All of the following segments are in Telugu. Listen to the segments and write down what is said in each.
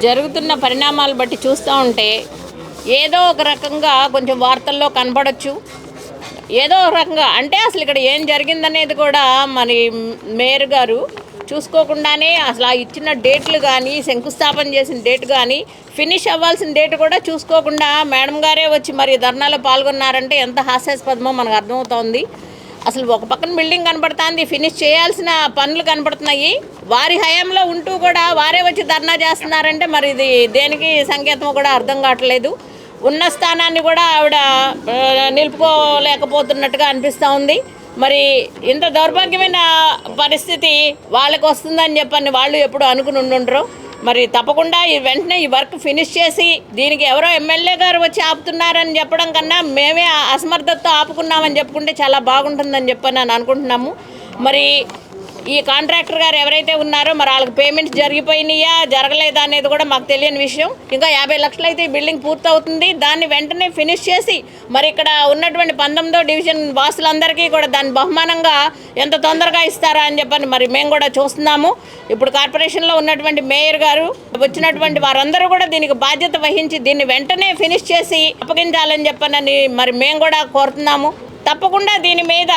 జరుగుతున్న పరిణామాలు బట్టి చూస్తూ ఉంటే ఏదో ఒక రకంగా కొంచెం వార్తల్లో కనపడచ్చు ఏదో ఒక రకంగా అంటే అసలు ఇక్కడ ఏం జరిగిందనేది కూడా మరి మేయర్ గారు చూసుకోకుండానే అసలు ఆ ఇచ్చిన డేట్లు కానీ శంకుస్థాపన చేసిన డేట్ కానీ ఫినిష్ అవ్వాల్సిన డేట్ కూడా చూసుకోకుండా మేడం గారే వచ్చి మరి ధర్నాలో పాల్గొన్నారంటే ఎంత హాస్యాస్పదమో మనకు అర్థమవుతోంది అసలు ఒక పక్కన బిల్డింగ్ కనబడుతుంది ఫినిష్ చేయాల్సిన పనులు కనబడుతున్నాయి. వారి హయాంలో ఉంటూ కూడా వారే వచ్చి ధర్నా చేస్తున్నారంటే మరి ఇది దేనికి సంకేతం కూడా అర్థం కావట్లేదు. ఉన్న స్థానాన్ని కూడా ఆవిడ నిలుపుకోలేకపోతున్నట్టుగా అనిపిస్తూ ఉంది. మరి ఇంత దౌర్భాగ్యమైన పరిస్థితి వాళ్ళకి వస్తుందని చెప్పని వాళ్ళు ఎప్పుడు అనుకుని ఉండుండ్రు. మరి తప్పకుండా ఈ వెంటనే ఈ వర్క్ ఫినిష్ చేసి దీనికి ఎవరో ఎమ్మెల్యే గారు వచ్చి ఆపుతున్నారని చెప్పడం కన్నా మేమే ఆ అసమర్థతతో ఆపుకున్నామని చెప్పుకుంటే చాలా బాగుంటుందని చెప్పని నేను అనుకుంటున్నాము. మరి ఈ కాంట్రాక్టర్ గారు ఎవరైతే ఉన్నారో మరి వాళ్ళకి పేమెంట్స్ జరిగిపోయినాయా జరగలేదా అనేది కూడా మాకు తెలియని విషయం. ఇంకా యాభై లక్షలు అయితే ఈ బిల్డింగ్ పూర్తవుతుంది. దాన్ని వెంటనే ఫినిష్ చేసి మరి ఇక్కడ ఉన్నటువంటి పంతొమ్మిదో డివిజన్ వాసులందరికీ కూడా దాన్ని బహుమానంగా ఎంత తొందరగా ఇస్తారా అని చెప్పని మరి మేము కూడా చూస్తున్నాము. ఇప్పుడు కార్పొరేషన్లో ఉన్నటువంటి మేయర్ గారు వచ్చినటువంటి వారందరూ కూడా దీనికి బాధ్యత వహించి దీన్ని వెంటనే ఫినిష్ చేసి అప్పగించాలని చెప్పనని మరి మేము కూడా కోరుతున్నాము. తప్పకుండా దీని మీద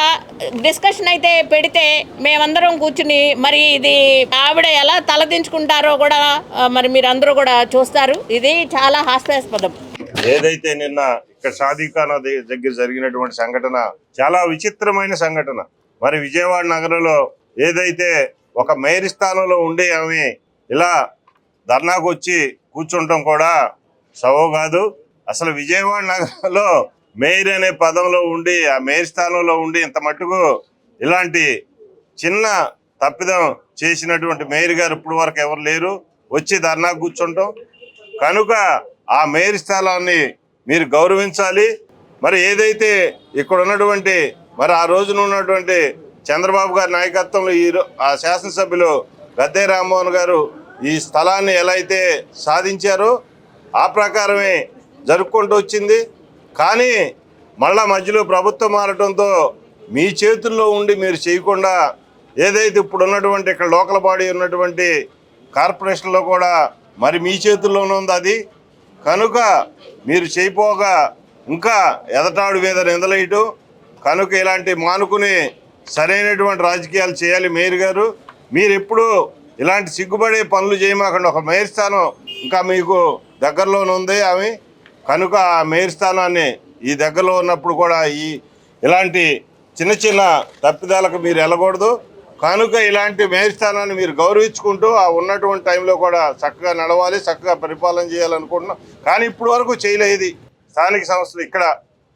డిస్కషన్ అయితే పెడితే మేమందరం కూర్చుని మరి ఇది ఆవిడ ఎలా తలదించుకుంటారో కూడా మరి మీరందరూ కూడా చూస్తారు. ఇది చాలా హాస్యాస్పదం. ఏదైతే నిన్న ఇక్కడ షాదీఖానా దగ్గర జరిగినటువంటి సంఘటన చాలా విచిత్రమైన సంఘటన. మరి విజయవాడ నగరంలో ఏదైతే ఒక మేయర్ స్థానంలో ఉండే ఆమె ఇలా ధర్నాకు వచ్చి కూర్చుంటాం కూడా సవో కాదు. అసలు విజయవాడ నగరంలో మేయర్ అనే పదంలో ఉండి ఆ మేయర్ స్థానంలో ఉండి ఇంత మట్టుకు ఇలాంటి చిన్న తప్పిదం చేసినటువంటి మేయర్ గారు ఇప్పుడు వరకు ఎవరు లేరు. వచ్చి ధర్నా కూర్చుంటాం. కనుక ఆ మేయర్ స్థలాన్ని మీరు గౌరవించాలి. మరి ఏదైతే ఇక్కడ ఉన్నటువంటి మరి ఆ రోజున ఉన్నటువంటి చంద్రబాబు గారి నాయకత్వంలో ఈ ఆ శాసనసభ్యులు గద్దే రామ్మోహన్ గారు ఈ స్థలాన్ని ఎలా అయితే సాధించారో ఆ ప్రకారమే జరుపుకుంటూ వచ్చింది. కానీ మళ్ళా మధ్యలో ప్రభుత్వం మారటంతో మీ చేతుల్లో ఉండి మీరు చేయకుండా ఏదైతే ఇప్పుడు ఉన్నటువంటి ఇక్కడ లోకల్ బాడీ ఉన్నటువంటి కార్పొరేషన్లో కూడా మరి మీ చేతుల్లోనే ఉంది అది. కనుక మీరు చేయిపోగా ఇంకా ఎదటాడు మీద నిందలేయటం. కనుక ఇలాంటి మానుకుని సరైనటువంటి రాజకీయాలు చేయాలి మేయర్ గారు. మీరు ఎప్పుడు ఇలాంటి సిగ్గుపడే పనులు చేయమాకండి. ఒక మేయర్ స్థానం ఇంకా మీకు దగ్గరలోనే ఉంది ఆమె. కనుక ఆ మేయర్ స్థానాన్ని ఈ దగ్గరలో ఉన్నప్పుడు కూడా ఈ ఇలాంటి చిన్న చిన్న తప్పిదాలకు మీరు వెళ్ళకూడదు. కనుక ఇలాంటి మేయర్ స్థానాన్ని మీరు గౌరవించుకుంటూ ఆ ఉన్నటువంటి టైంలో కూడా చక్కగా నడవాలి చక్కగా పరిపాలన చేయాలనుకుంటున్నాం. కానీ ఇప్పుడు వరకు చేయలేదు స్థానిక సంస్థలు ఇక్కడ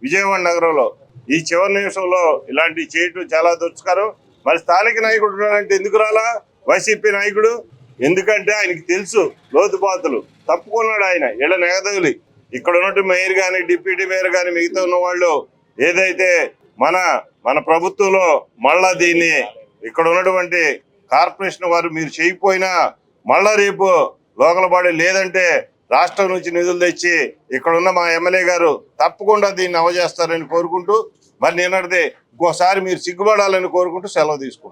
విజయవాడ నగరంలో. ఈ చివరి నిమిషంలో ఇలాంటివి చేయటం చాలా దుర్చకరం మరి స్థానిక నాయకుడు ఉన్నాడంటే ఎందుకు రాలా? వైసీపీ నాయకుడు. ఎందుకంటే ఆయనకి తెలుసు లోతుపాతులు. తప్పుకున్నాడు ఆయన. ఇళ్ళ నెగదగిలి. ఇక్కడ ఉన్నట్టు మేయర్ కానీ డిప్యూటీ మేయర్ కానీ మిగతా ఉన్న వాళ్ళు ఏదైతే మన మన ప్రభుత్వంలో మళ్ళా దీన్ని ఇక్కడ ఉన్నటువంటి కార్పొరేషన్ వారు మీరు చేయకపోయినా మళ్ళా రేపు లోకల్ బాడీ లేదంటే రాష్ట్రం నుంచి నిధులు తెచ్చి ఇక్కడ ఉన్న మా ఎమ్మెల్యే గారు తప్పకుండా దీన్ని అవజేస్తారని కోరుకుంటూ మరి నిన్నటిది ఇంకోసారి మీరు సిగ్గుపడాలని కోరుకుంటూ సెలవు తీసుకుంటాం